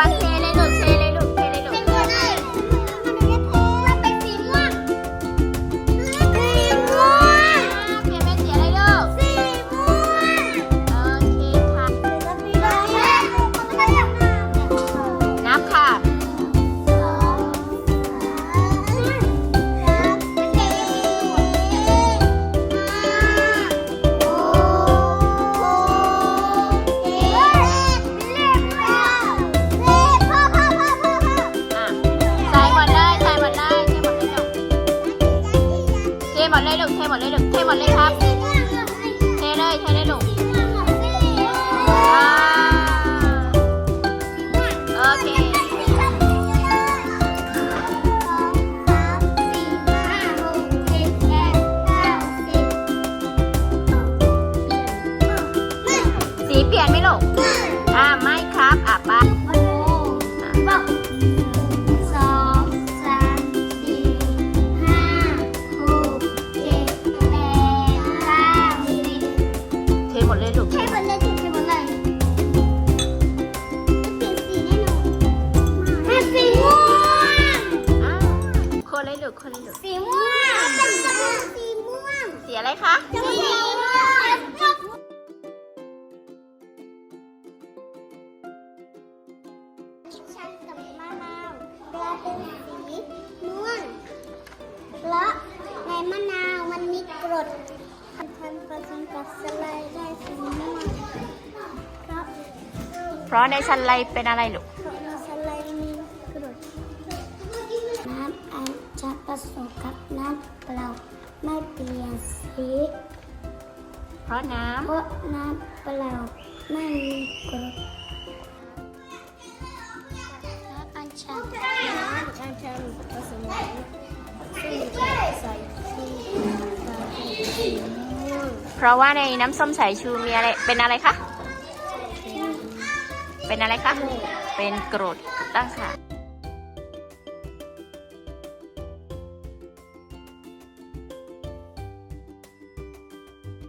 aguante. ลูกเทหมดเลยลูกเทหมดเลยครับ เทเลยเทเลยลูกอ่าโอเคสีเปลี่ยนไหมลูกอ่าไม่ครับอะไป คะสีม่วงฉันกับมะนาวเรือเป็นสีม่วงเพราะในมะนาวมันมีกรดพันผสมกับสไลด์ได้สีม่วงเพราะเพราะในชันไลเป็นอะไรลูกเพราะในสไลด์มีกรดน้ำอันจะผสมกับน้ำเปล่าไม่เปลี่ยน สีเพราะน้เพราะน้ำเปล่าไม่มีกรดน้ำอัญชันน้ำอัญชันผสมกับซึ่งจะใส่สีฟ้าเป็นสีม่วงำเพราะว่าในน้ำส้มสายชูมีอะไรเป็นอะไรคะเป็นอะไรคะเป็นกรดถูกต้องค่ะ